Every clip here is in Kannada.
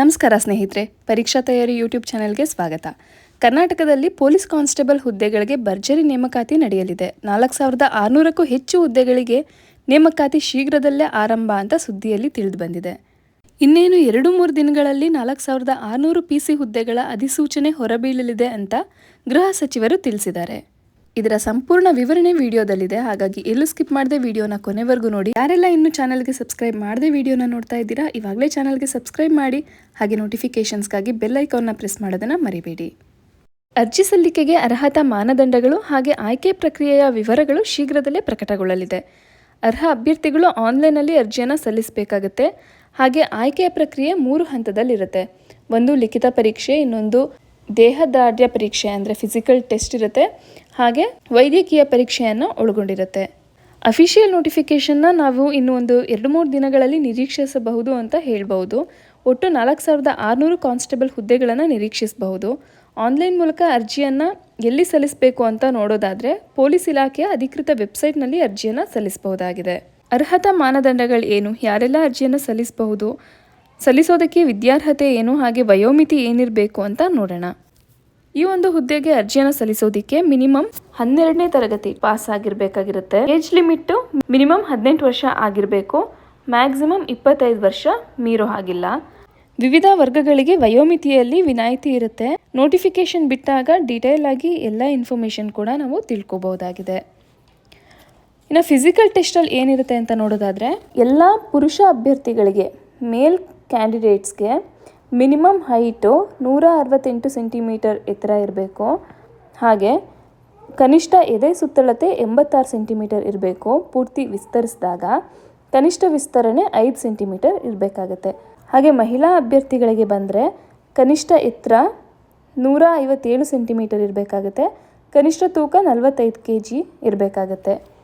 ನಮಸ್ಕಾರ ಸ್ನೇಹಿತರೆ, ಪರೀಕ್ಷಾ ತಯಾರಿ ಯೂಟ್ಯೂಬ್ ಚಾನೆಲ್ಗೆ ಸ್ವಾಗತ. ಕರ್ನಾಟಕದಲ್ಲಿ ಪೊಲೀಸ್ ಕಾನ್ಸ್ಟೇಬಲ್ ಹುದ್ದೆಗಳಿಗೆ ಭರ್ಜರಿ ನೇಮಕಾತಿ ನಡೆಯಲಿದೆ. ನಾಲ್ಕು ಸಾವಿರದ ಆರುನೂರಕ್ಕೂ ಹೆಚ್ಚು ಹುದ್ದೆಗಳಿಗೆ ನೇಮಕಾತಿ ಶೀಘ್ರದಲ್ಲೇ ಆರಂಭ ಅಂತ ಸುದ್ದಿಯಲ್ಲಿ ತಿಳಿದು ಬಂದಿದೆ. ಇನ್ನೇನು ಎರಡು ಮೂರು ದಿನಗಳಲ್ಲಿ ನಾಲ್ಕು ಸಾವಿರದ ಆರುನೂರು ಪಿ ಸಿ ಹುದ್ದೆಗಳ ಅಧಿಸೂಚನೆ ಹೊರಬೀಳಲಿದೆ ಅಂತ ಗೃಹ ಸಚಿವರು ತಿಳಿಸಿದ್ದಾರೆ. ಇದರ ಸಂಪೂರ್ಣ ವಿವರಣೆ ವಿಡಿಯೋದಲ್ಲಿದೆ. ಹಾಗಾಗಿ ಎಲ್ಲೂ ಸ್ಕಿಪ್ ಮಾಡದೆ ವಿಡಿಯೋನ ಕೊನೆವರೆಗೂ ನೋಡಿ. ಯಾರೆಲ್ಲ ಇನ್ನು ಚಾನಲ್ಗೆ ಸಬ್ಸ್ಕ್ರೈಬ್ ಮಾಡದೆ ವಿಡಿಯೋನ ನೋಡ್ತಾ ಇದ್ದೀರಾ, ಇವಾಗಲೇ ಚಾನಲ್ಗೆ ಸಬ್ಸ್ಕ್ರೈಬ್ ಮಾಡಿ. ಹಾಗೆ ನೋಟಿಫಿಕೇಷನ್ಸ್ಗಾಗಿ ಬೆಲ್ ಐಕಾನ್ನ ಪ್ರೆಸ್ ಮಾಡೋದನ್ನು ಮರಿಬೇಡಿ. ಅರ್ಜಿ ಸಲ್ಲಿಕೆಗೆ ಅರ್ಹತಾ ಮಾನದಂಡಗಳು ಹಾಗೆ ಆಯ್ಕೆ ಪ್ರಕ್ರಿಯೆಯ ವಿವರಗಳು ಶೀಘ್ರದಲ್ಲೇ ಪ್ರಕಟಗೊಳ್ಳಲಿದೆ. ಅರ್ಹ ಅಭ್ಯರ್ಥಿಗಳು ಆನ್ಲೈನಲ್ಲಿ ಅರ್ಜಿಯನ್ನು ಸಲ್ಲಿಸಬೇಕಾಗುತ್ತೆ. ಹಾಗೆ ಆಯ್ಕೆಯ ಪ್ರಕ್ರಿಯೆ ಮೂರು ಹಂತದಲ್ಲಿರುತ್ತೆ. ಒಂದು ಲಿಖಿತ ಪರೀಕ್ಷೆ, ಇನ್ನೊಂದು ದೇಹದಾಢ್ಯ ಪರೀಕ್ಷೆ ಅಂದರೆ ಫಿಸಿಕಲ್ ಟೆಸ್ಟ್ ಇರುತ್ತೆ. ಹಾಗೆ ವೈದ್ಯಕೀಯ ಪರೀಕ್ಷೆಯನ್ನು ಒಳಗೊಂಡಿರುತ್ತೆ. ಅಫಿಷಿಯಲ್ ನೋಟಿಫಿಕೇಷನ್ನ ನಾವು ಇನ್ನು ಒಂದು ಎರಡು ಮೂರು ದಿನಗಳಲ್ಲಿ ನಿರೀಕ್ಷಿಸಬಹುದು ಅಂತ ಹೇಳ್ಬೋದು ಒಟ್ಟು ನಾಲ್ಕು ಸಾವಿರದ ಆರುನೂರು ಕಾನ್ಸ್ಟೇಬಲ್ ಹುದ್ದೆಗಳನ್ನು ನಿರೀಕ್ಷಿಸಬಹುದು. ಆನ್ಲೈನ್ ಮೂಲಕ ಅರ್ಜಿಯನ್ನು ಎಲ್ಲಿ ಸಲ್ಲಿಸಬೇಕು ಅಂತ ನೋಡೋದಾದರೆ ಪೊಲೀಸ್ ಇಲಾಖೆಯ ಅಧಿಕೃತ ವೆಬ್ಸೈಟ್ನಲ್ಲಿ ಅರ್ಜಿಯನ್ನು ಸಲ್ಲಿಸಬಹುದಾಗಿದೆ. ಅರ್ಹತಾ ಮಾನದಂಡಗಳು ಏನು? ಯಾರೆಲ್ಲ ಅರ್ಜಿಯನ್ನು ಸಲ್ಲಿಸಬಹುದು? ಸಲ್ಲಿಸೋದಕ್ಕೆ ವಿದ್ಯಾರ್ಹತೆ ಏನು? ಹಾಗೆ ವಯೋಮಿತಿ ಏನಿರಬೇಕು ಅಂತ ನೋಡೋಣ. ಈ ಒಂದು ಹುದ್ದೆಗೆ ಅರ್ಜಿಯನ್ನು ಸಲ್ಲಿಸೋದಿಕ್ಕೆ ಮಿನಿಮಮ್ ಹನ್ನೆರಡನೇ ತರಗತಿ ಪಾಸ್ ಆಗಿರಬೇಕಾಗಿರುತ್ತೆ. ಏಜ್ ಲಿಮಿಟ್ ಮಿನಿಮಮ್ ಹದಿನೆಂಟು ವರ್ಷ ಆಗಿರಬೇಕು. ಮ್ಯಾಕ್ಸಿಮಮ್ ಇಪ್ಪತ್ತೈದು ವರ್ಷ ಮೀರೋ ಹಾಗಿಲ್ಲ. ವಿವಿಧ ವರ್ಗಗಳಿಗೆ ವಯೋಮಿತಿಯಲ್ಲಿ ವಿನಾಯಿತಿ ಇರುತ್ತೆ. ನೋಟಿಫಿಕೇಶನ್ ಬಿಟ್ಟಾಗ ಡೀಟೇಲ್ ಆಗಿ ಎಲ್ಲ ಇನ್ಫಾರ್ಮೇಶನ್ ಕೂಡ ನಾವು ತಿಳ್ಕೊಬಹುದಾಗಿದೆ. ಇನ್ನು ಫಿಸಿಕಲ್ ಟೆಸ್ಟಲ್ಲಿ ಏನಿರುತ್ತೆ ಅಂತ ನೋಡೋದಾದರೆ, ಎಲ್ಲ ಪುರುಷ ಅಭ್ಯರ್ಥಿಗಳಿಗೆ ಮೇಲ್ ಕ್ಯಾಂಡಿಡೇಟ್ಸ್ಗೆ ಮಿನಿಮಮ್ ಹೈಟು ನೂರ ಅರವತ್ತೆಂಟು ಸೆಂಟಿಮೀಟರ್ ಎತ್ತರ ಇರಬೇಕು. ಹಾಗೆ ಕನಿಷ್ಠ ಎದೆ ಸುತ್ತಳತೆ ಎಂಬತ್ತಾರು ಸೆಂಟಿಮೀಟರ್ ಇರಬೇಕು ಪೂರ್ತಿ ವಿಸ್ತರಿಸಿದಾಗ. ಕನಿಷ್ಠ ವಿಸ್ತರಣೆ ಐದು ಸೆಂಟಿಮೀಟರ್ ಇರಬೇಕಾಗತ್ತೆ. ಹಾಗೆ ಮಹಿಳಾ ಅಭ್ಯರ್ಥಿಗಳಿಗೆ ಬಂದರೆ ಕನಿಷ್ಠ ಎತ್ತರ ನೂರ ಐವತ್ತೇಳು ಸೆಂಟಿಮೀಟರ್ ಇರಬೇಕಾಗತ್ತೆ. ಕನಿಷ್ಠ ತೂಕ ನಲವತ್ತೈದು ಕೆ ಜಿ ಇರಬೇಕಾಗತ್ತೆ.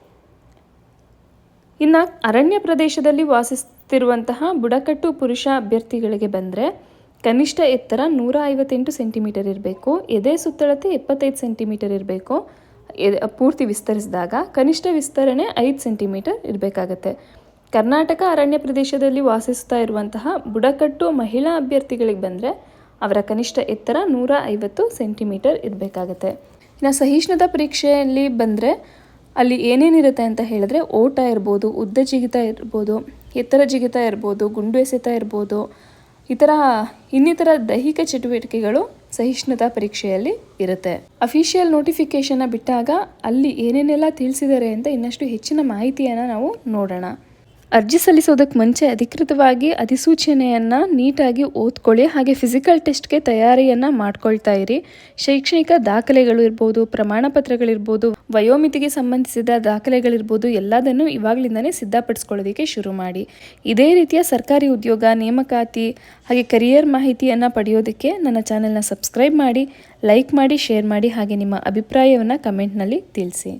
ಇನ್ನು ಅರಣ್ಯ ಪ್ರದೇಶದಲ್ಲಿ ವಾಸಿಸ್ತಿರುವಂತಹ ಬುಡಕಟ್ಟು ಪುರುಷ ಅಭ್ಯರ್ಥಿಗಳಿಗೆ ಬಂದರೆ ಕನಿಷ್ಠ ಎತ್ತರ ನೂರ ಐವತ್ತೆಂಟು ಸೆಂಟಿಮೀಟರ್ ಇರಬೇಕು, ಎದೆ ಸುತ್ತಳತೆ ಎಪ್ಪತ್ತೈದು ಸೆಂಟಿಮೀಟರ್ ಇರಬೇಕು ಪೂರ್ತಿ ವಿಸ್ತರಿಸಿದಾಗ ಕನಿಷ್ಠ ವಿಸ್ತರಣೆ ಐದು ಸೆಂಟಿಮೀಟರ್ ಇರಬೇಕಾಗತ್ತೆ. ಕರ್ನಾಟಕ ಅರಣ್ಯ ಪ್ರದೇಶದಲ್ಲಿ ವಾಸಿಸ್ತಾ ಇರುವಂತಹ ಬುಡಕಟ್ಟು ಮಹಿಳಾ ಅಭ್ಯರ್ಥಿಗಳಿಗೆ ಬಂದರೆ ಅವರ ಕನಿಷ್ಠ ಎತ್ತರ ನೂರ ಐವತ್ತು ಸೆಂಟಿಮೀಟರ್ ಇರಬೇಕಾಗತ್ತೆ. ಇನ್ನು ಸಹಿಷ್ಣುತಾ ಪರೀಕ್ಷೆಯಲ್ಲಿ ಬಂದರೆ ಅಲ್ಲಿ ಏನೇನಿರುತ್ತೆ ಅಂತ ಹೇಳಿದ್ರೆ ಓಟ ಇರ್ಬೋದು, ಉದ್ದ ಜಿಗಿತ ಇರ್ಬೋದು, ಎತ್ತರ ಜಿಗಿತ ಇರ್ಬೋದು, ಗುಂಡು ಎಸೆತ ಇರ್ಬೋದು, ಈ ಥರ ಇನ್ನಿತರ ದೈಹಿಕ ಚಟುವಟಿಕೆಗಳು ಸಹಿಷ್ಣುತಾ ಪರೀಕ್ಷೆಯಲ್ಲಿ ಇರುತ್ತೆ. ಅಫಿಷಿಯಲ್ ನೋಟಿಫಿಕೇಶನ್ನ ಬಿಟ್ಟಾಗ ಅಲ್ಲಿ ಏನೇನೆಲ್ಲ ತಿಳಿಸಿದ್ದಾರೆ ಅಂತ ಇನ್ನಷ್ಟು ಹೆಚ್ಚಿನ ಮಾಹಿತಿಯನ್ನು ನಾವು ನೋಡೋಣ. ಅರ್ಜಿ ಸಲ್ಲಿಸೋದಕ್ಕೆ ಮುಂಚೆ ಅಧಿಕೃತವಾಗಿ ಅಧಿಸೂಚನೆಯನ್ನು ನೀಟಾಗಿ ಓದ್ಕೊಳ್ಳಿ. ಹಾಗೆ ಫಿಸಿಕಲ್ ಟೆಸ್ಟ್ಗೆ ತಯಾರಿಯನ್ನು ಮಾಡ್ಕೊಳ್ತಾ ಇರಿ. ಶೈಕ್ಷಣಿಕ ದಾಖಲೆಗಳು ಇರ್ಬೋದು ಪ್ರಮಾಣ ಪತ್ರಗಳಿರ್ಬೋದು ವಯೋಮಿತಿಗೆ ಸಂಬಂಧಿಸಿದ ದಾಖಲೆಗಳಿರ್ಬೋದು, ಎಲ್ಲದನ್ನು ಇವಾಗಲಿಂದನೇ ಸಿದ್ಧಪಡಿಸ್ಕೊಳ್ಳೋದಕ್ಕೆ ಶುರು ಮಾಡಿ. ಇದೇ ರೀತಿಯ ಸರ್ಕಾರಿ ಉದ್ಯೋಗ, ನೇಮಕಾತಿ, ಹಾಗೆ ಕರಿಯರ್ ಮಾಹಿತಿಯನ್ನು ಪಡೆಯೋದಕ್ಕೆ ನನ್ನ ಚಾನೆಲ್ನ ಸಬ್ಸ್ಕ್ರೈಬ್ ಮಾಡಿ ಲೈಕ್ ಮಾಡಿ ಶೇರ್ ಮಾಡಿ, ಹಾಗೆ ನಿಮ್ಮ ಅಭಿಪ್ರಾಯವನ್ನು ಕಮೆಂಟ್ನಲ್ಲಿ ತಿಳಿಸಿ.